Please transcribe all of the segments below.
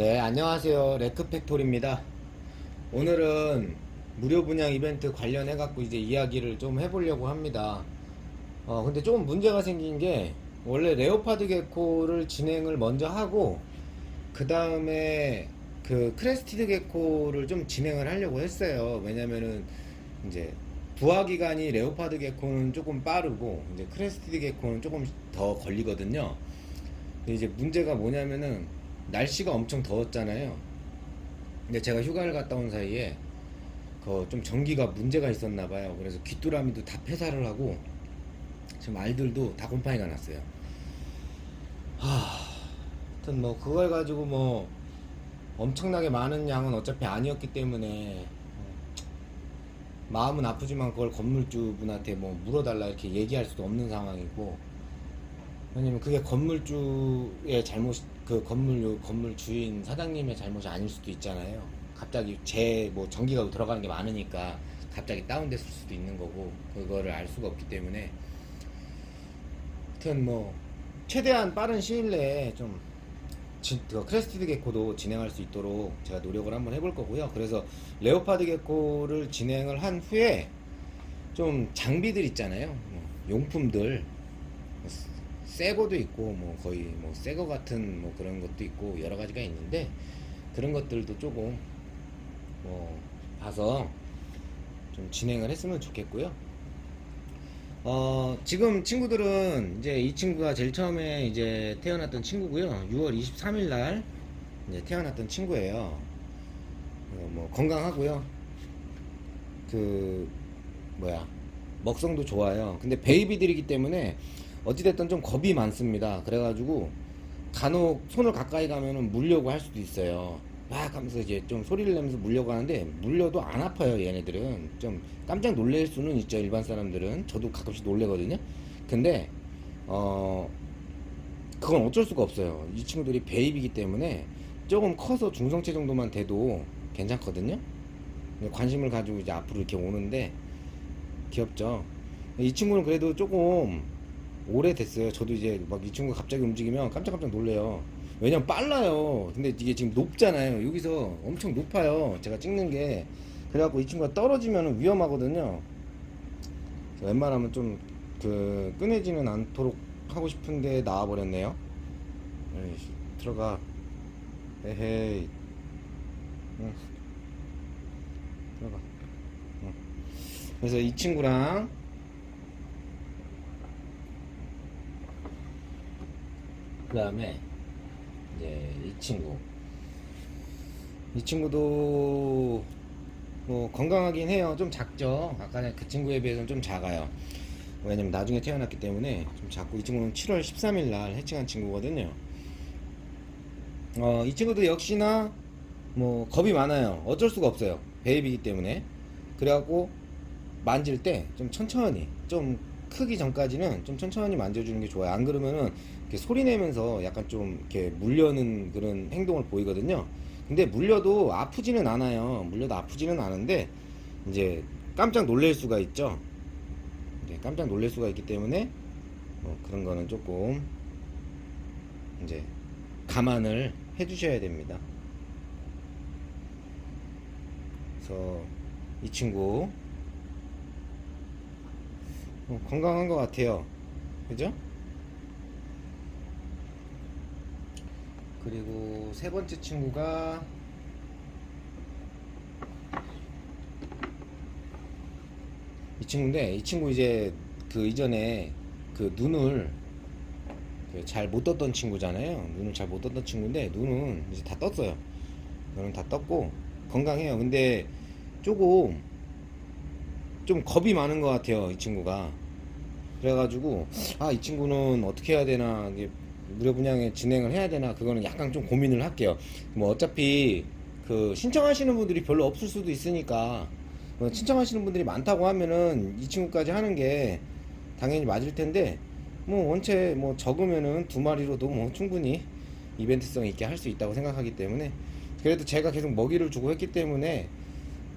네, 안녕하세요. 레크팩토리입니다. 오늘은 무료 분양 이벤트 관련해 갖고 이제 이야기를 좀 해보려고 합니다. 어, 근데 조금 문제가 생긴 게 원래 레오파드 개코를 진행을 먼저 하고 그 다음에 그 크레스티드 개코를 좀 진행을 하려고 했어요. 왜냐면은 이제 부화 기간이 레오파드 개코는 조금 빠르고 이제 크레스티드 개코는 조금 더 걸리거든요. 근데 이제 문제가 뭐냐면은 날씨가 엄청 더웠잖아요. 근데 제가 휴가를 갔다 온 사이에 그 좀 전기가 문제가 있었나 봐요. 그래서 귀뚜라미도 다 폐사를 하고 지금 알들도 다 곰팡이가 났어요. 하, 하여튼 뭐 그걸 가지고 뭐 엄청나게 많은 양은 어차피 아니었기 때문에 마음은 아프지만 그걸 건물주분한테 뭐 물어달라 이렇게 얘기할 수도 없는 상황이고 왜냐면 그게 건물주의 잘못 그 건물 건물 주인 사장님의 잘못이 아닐 수도 있잖아요. 갑자기 제 뭐 전기가 들어가는 게 많으니까 갑자기 다운됐을 수도 있는 거고 그거를 알 수가 없기 때문에 하여튼 뭐 최대한 빠른 시일 내에 좀 진, 그 크레스티드 개코도 진행할 수 있도록 제가 노력을 한번 해볼 거고요. 그래서 레오파드 개코를 진행을 한 후에 좀 장비들 있잖아요. 뭐 용품들 새 거도 있고 뭐 거의 뭐 새거 같은 뭐 그런 것도 있고 여러 가지가 있는데 그런 것들도 조금 뭐 봐서 좀 진행을 했으면 좋겠고요. 어, 지금 친구들은 이제 이 친구가 제일 처음에 이제 태어났던 친구고요. 6월 23일 날 이제 태어났던 친구예요. 어, 뭐 건강하고요. 그 뭐야 먹성도 좋아요. 근데 베이비들이기 때문에 어찌됐든 좀 겁이 많습니다. 그래가지고 간혹 손을 가까이 가면은 물려고 할 수도 있어요. 막 하면서 이제 좀 소리를 내면서 물려고 하는데 물려도 안 아파요 얘네들은. 좀 깜짝 놀랄 수는 있죠 일반 사람들은. 저도 가끔씩 놀래거든요. 근데 어 그건 어쩔 수가 없어요. 이 친구들이 베이비이기 때문에 조금 커서 중성체 정도만 돼도 괜찮거든요. 관심을 가지고 이제 앞으로 이렇게 오는데 귀엽죠? 이 친구는 그래도 조금 오래 됐어요 저도 이제 막 이 친구가 갑자기 움직이면 깜짝깜짝 놀래요 왜냐면 빨라요. 근데 이게 지금 높잖아요. 여기서 엄청 높아요. 제가 찍는 게. 그래갖고 이 친구가 떨어지면 위험하거든요. 웬만하면 좀 그 끊어지는 않도록 하고 싶은데 나와버렸네요. 에이씨, 들어가. 에헤이. 응. 들어가. 응. 그래서 이 친구랑 그 다음에 이제 이 친구. 이 친구도 뭐 건강하긴 해요. 좀 작죠. 아까 그 친구에 비해서는 좀 작아요. 왜냐면 나중에 태어났기 때문에 좀 작고 이 친구는 7월 13일 날 해칭한 친구거든요. 어, 이 친구도 역시나 뭐 겁이 많아요. 어쩔 수가 없어요. 베이비이기 때문에. 그래갖고 만질 때 좀 천천히 좀 크기 전까지는 좀 천천히 만져주는 게 좋아요. 안 그러면은 이렇게 소리 내면서 약간 좀 이렇게 물려는 그런 행동을 보이거든요. 근데 물려도 아프지는 않아요. 물려도 아프지는 않은데 이제 깜짝 놀랄 수가 있죠. 이제 깜짝 놀랄 수가 있기 때문에 뭐 그런 거는 조금 이제 감안을 해주셔야 됩니다. 그래서 이 친구 어, 건강한 것 같아요. 그죠? 그리고 세 번째 친구가 이 친구인데 이 친구 이제 그 이전에 그 눈을 그 잘못 떴던 친구잖아요. 눈을 잘 못 떴던 친구인데 눈은 이제 다 떴어요. 눈은 다 떴고 건강해요. 근데 조금 좀 겁이 많은 것 같아요. 이 친구가. 그래가지고 아 이 친구는 어떻게 해야 되나 이게 무료 분양에 진행을 해야 되나 그거는 약간 좀 고민을 할게요. 뭐 어차피 그 신청하시는 분들이 별로 없을 수도 있으니까 어, 신청하시는 분들이 많다고 하면은 이 친구까지 하는 게 당연히 맞을 텐데 뭐 원체 뭐 적으면은 두 마리로도 뭐 충분히 이벤트성 있게 할 수 있다고 생각하기 때문에 그래도 제가 계속 먹이를 주고 했기 때문에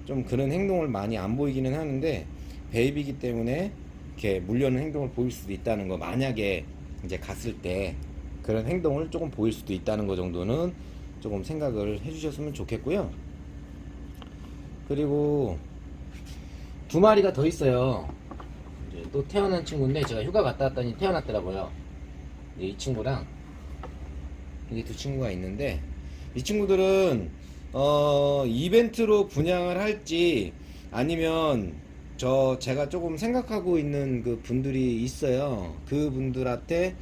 좀 그런 행동을 많이 안 보이기는 하는데 베이비기 때문에 이렇게 물려는 행동을 보일 수도 있다는 거 만약에 이제 갔을 때 그런 행동을 조금 보일 수도 있다는 거 정도는 조금 생각을 해주셨으면 좋겠고요. 그리고 두 마리가 더 있어요. 또 태어난 친구인데 제가 휴가 갔다 왔더니 태어났더라고요. 이 친구랑 이게 두 친구가 있는데 이 친구들은 어 이벤트로 분양을 할지 아니면 저 제가 조금 생각하고 있는 그 분들이 있어요. 그 분들한테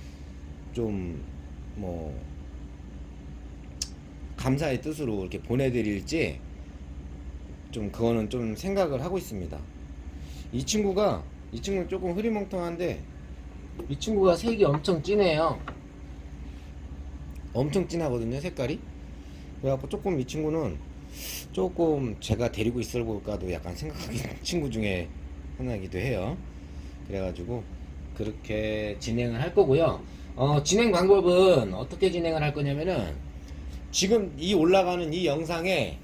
좀 뭐 감사의 뜻으로 이렇게 보내드릴지 좀 그거는 좀 생각을 하고 있습니다. 이 친구가 이 친구는 조금 흐리멍텅한데 이 친구가 색이 엄청 진해요. 엄청 진하거든요 색깔이. 그래갖고 조금 이 친구는 조금 제가 데리고 있어 볼까도 약간 생각하는 친구 중에 하나이기도 해요. 그래가지고 그렇게 진행을 할 거고요. 어, 진행 방법은 어떻게 진행을 할 거냐면은 지금 이 올라가는 이 영상에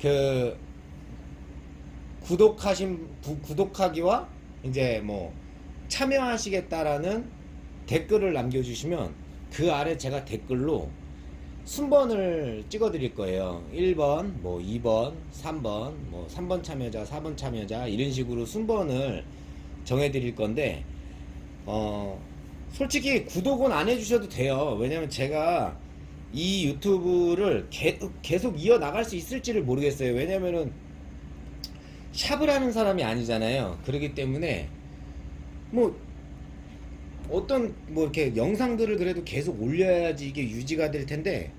그 구독하신 부- 구독하기와 이제 뭐 참여하시겠다라는 댓글을 남겨주시면 그 아래 제가 댓글로 순번을 찍어 드릴 거예요. 1번, 뭐 2번, 3번, 뭐 3번 참여자, 4번 참여자 이런 식으로 순번을 정해 드릴 건데 어 솔직히 구독은 안 해주셔도 돼요. 왜냐면 제가 이 유튜브를 개- 계속 이어 나갈 수 있을지를 모르겠어요. 왜냐면은 샵을 하는 사람이 아니잖아요. 그렇기 때문에 뭐 어떤 뭐 이렇게 영상들을 그래도 계속 올려야지 이게 유지가 될 텐데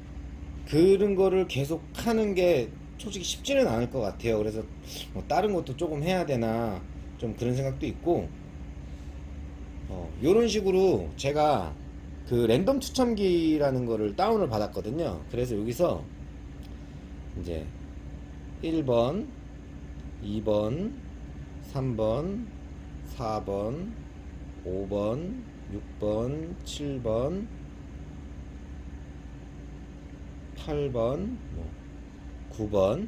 그런 거를 계속 하는 게 솔직히 쉽지는 않을 것 같아요. 그래서 뭐 다른 것도 조금 해야 되나 좀 그런 생각도 있고 어, 요런 식으로 제가 그 랜덤 추첨기라는 거를 다운을 받았거든요. 그래서 여기서 이제 1번, 2번, 3번, 4번, 5번, 6번, 7번, 8번, 뭐 9번,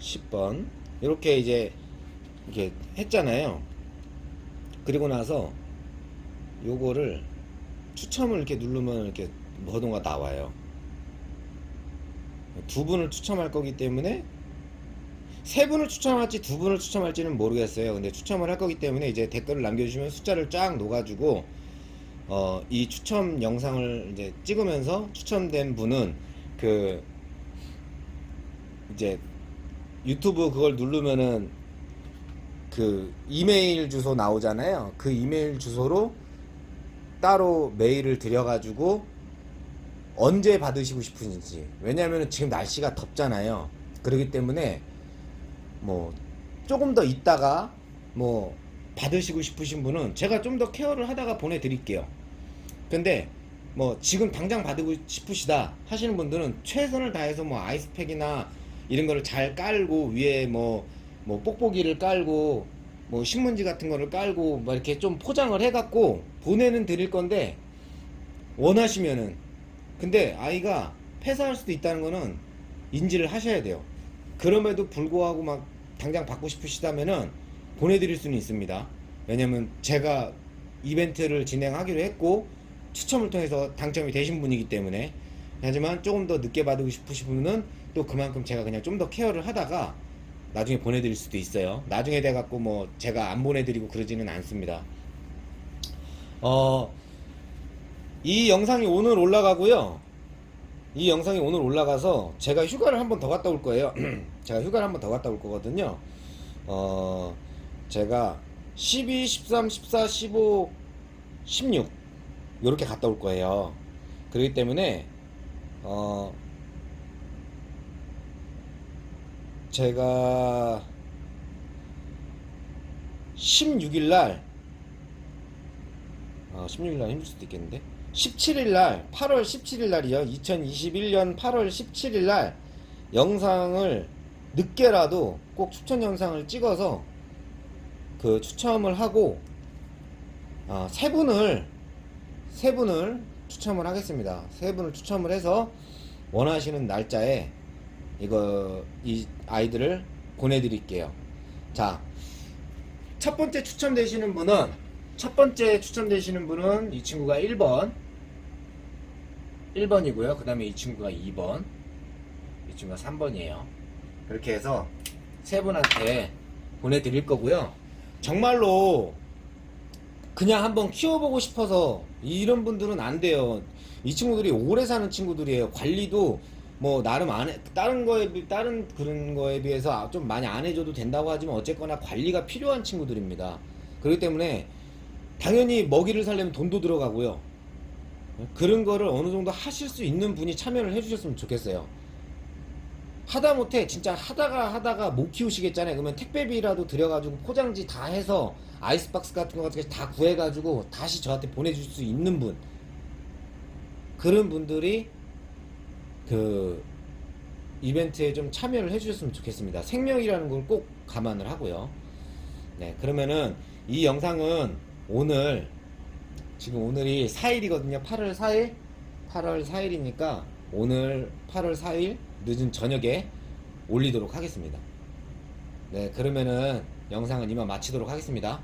10번 이렇게 이제 이렇게 했잖아요. 그리고 나서 요거를 추첨을 이렇게 누르면 이렇게 번호가 나와요. 두 분을 추첨할 거기 때문에 세 분을 추첨할지 두 분을 추첨할지는 모르겠어요. 근데 추첨을 할 거기 때문에 이제 댓글을 남겨주시면 숫자를 쫙 놓아가지고 어, 이 추첨 영상을 이제 찍으면서 추첨된 분은 그 이제 유튜브 그걸 누르면은 그 이메일 주소 나오잖아요. 그 이메일 주소로 따로 메일을 드려가지고 언제 받으시고 싶으신지. 왜냐하면 지금 날씨가 덥잖아요. 그렇기 때문에 뭐 조금 더 있다가 뭐 받으시고 싶으신 분은 제가 좀 더 케어를 하다가 보내드릴게요. 근데 뭐 지금 당장 받고 싶으시다 하시는 분들은 최선을 다해서 뭐 아이스팩이나 이런 거를 잘 깔고 위에 뭐 뭐 뽁뽁이를 깔고 뭐 신문지 같은 거를 깔고 막 이렇게 좀 포장을 해갖고 보내는 드릴 건데 원하시면은 근데 아이가 폐사할 수도 있다는 거는 인지를 하셔야 돼요. 그럼에도 불구하고 막 당장 받고 싶으시다면은 보내드릴 수는 있습니다. 왜냐면 제가 이벤트를 진행하기로 했고 추첨을 통해서 당첨이 되신 분이기 때문에 하지만 조금 더 늦게 받고 싶으신 분은 또 그만큼 제가 그냥 좀 더 케어를 하다가 나중에 보내드릴 수도 있어요. 나중에 돼갖고 뭐 제가 안 보내드리고 그러지는 않습니다. 어, 이 영상이 오늘 올라가고요. 이 영상이 오늘 올라가서 제가 휴가를 한 번 더 갔다 올 거예요. 제가 휴가를 한 번 더 갔다 올 거거든요. 어, 제가 12, 13, 14, 15, 16 이렇게 갔다 올 거예요. 그렇기 때문에 어, 제가 16일 날 어, 16일 날 힘들 수도 있겠는데 17일 날 8월 17일 날이요 2021년 8월 17일 날 영상을 늦게라도 꼭 추천 영상을 찍어서 그 추첨을 하고 아, 세 분을 세 분을 추첨을 하겠습니다. 세 분을 추첨을 해서 원하시는 날짜에 이거 이 아이들을 보내드릴게요. 자, 첫 번째 추첨되시는 분은 첫 번째 추첨되시는 분은 이 친구가 1번 1번이고요. 그 다음에 이 친구가 2번, 이 친구가 3번이에요. 그렇게 해서 세 분한테 보내드릴 거고요. 정말로 그냥 한번 키워보고 싶어서 이런 분들은 안 돼요. 이 친구들이 오래 사는 친구들이에요. 관리도 뭐 나름 안 해, 다른 거에 비 다른 그런 거에 비해서 좀 많이 안 해줘도 된다고 하지만 어쨌거나 관리가 필요한 친구들입니다. 그렇기 때문에 당연히 먹이를 살려면 돈도 들어가고요. 그런 거를 어느 정도 하실 수 있는 분이 참여를 해주셨으면 좋겠어요. 하다 못해 진짜 하다가 하다가 못 키우시겠잖아요. 그러면 택배비라도 들여가지고 포장지 다 해서 아이스박스 같은 거 같은 거다 구해가지고 다시 저한테 보내줄 수 있는 분 그런 분들이 그 이벤트에 좀 참여를 해주셨으면 좋겠습니다. 생명이라는 걸 꼭 감안을 하고요. 네, 그러면은 이 영상은 오늘 지금 오늘이 4일이거든요. 8월 4일, 8월 4일이니까 오늘 8월 4일 늦은 저녁에 올리도록 하겠습니다. 네, 그러면은 영상은 이만 마치도록 하겠습니다.